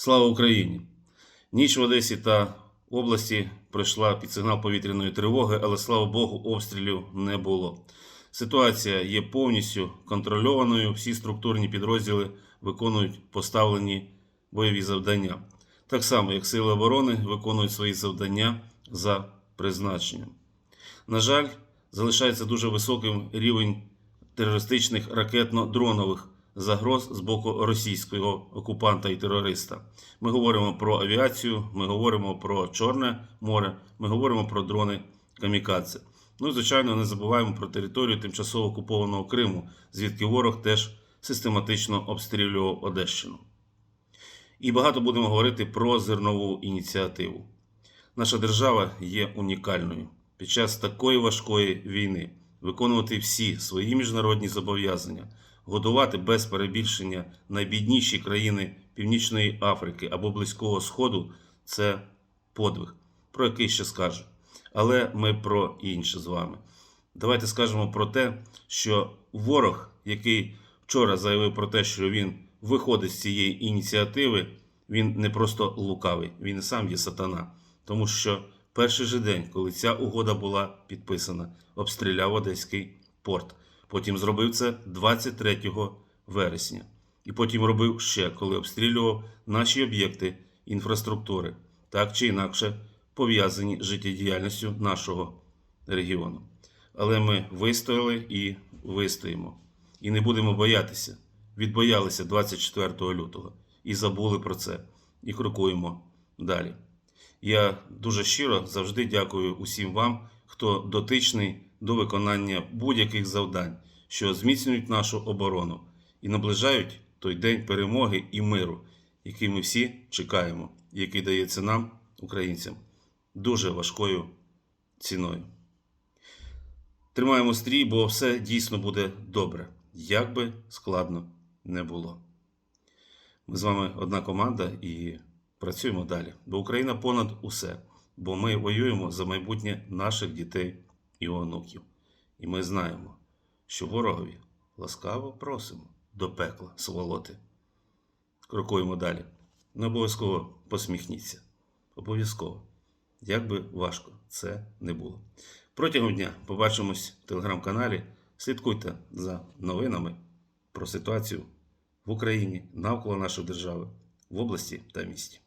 Слава Україні! Ніч в Одесі та області пройшла під сигнал повітряної тривоги, але слава Богу, обстрілів не було. Ситуація є повністю контрольованою. Всі структурні підрозділи виконують поставлені бойові завдання. Так само, як Сили оборони виконують свої завдання за призначенням. На жаль, залишається дуже високим рівень терористичних ракетно-дронових загроз з боку російського окупанта і терориста. Ми говоримо про авіацію, ми говоримо про Чорне море, ми говоримо про дрони камікадзе. Ну і звичайно, не забуваємо про територію тимчасово окупованого Криму, звідки ворог теж систематично обстрілював Одещину. І багато будемо говорити про зернову ініціативу. Наша держава є унікальною. Під час такої важкої війни виконувати всі свої міжнародні зобов'язання, годувати без перебільшення найбідніші країни Північної Африки або Близького Сходу це подвиг, про який ще скажу. Але ми про інше з вами. Давайте скажемо про те, що ворог, який вчора заявив про те, що він виходить з цієї ініціативи, він не просто лукавий, він і сам є сатана. Тому що перший же день, коли ця угода була підписана, обстріляв Одеський порт. Потім зробив це 23 вересня. І потім робив ще, коли обстрілював наші об'єкти інфраструктури, так чи інакше пов'язані з життєдіяльністю нашого регіону. Але ми вистояли і вистоїмо. І не будемо боятися. Відбоялися 24 лютого і забули про це, і крокуємо далі. Я дуже щиро завжди дякую усім вам, хто дотичний до виконання будь-яких завдань, що зміцнюють нашу оборону і наближають той день перемоги і миру, який ми всі чекаємо, який дається нам, українцям, дуже важкою ціною. Тримаємо стрій, бо все дійсно буде добре, як би складно не було. Ми з вами одна команда і працюємо далі. Бо Україна понад усе, бо ми воюємо за майбутнє наших дітей і онуків. І ми знаємо, що ворогові ласкаво просимо до пекла сволоти. Крокуємо далі. Не обов'язково посміхніться. Обов'язково. Як би важко це не було. Протягом дня побачимось в телеграм-каналі. Слідкуйте за новинами про ситуацію в Україні навколо нашої держави, в області та місті.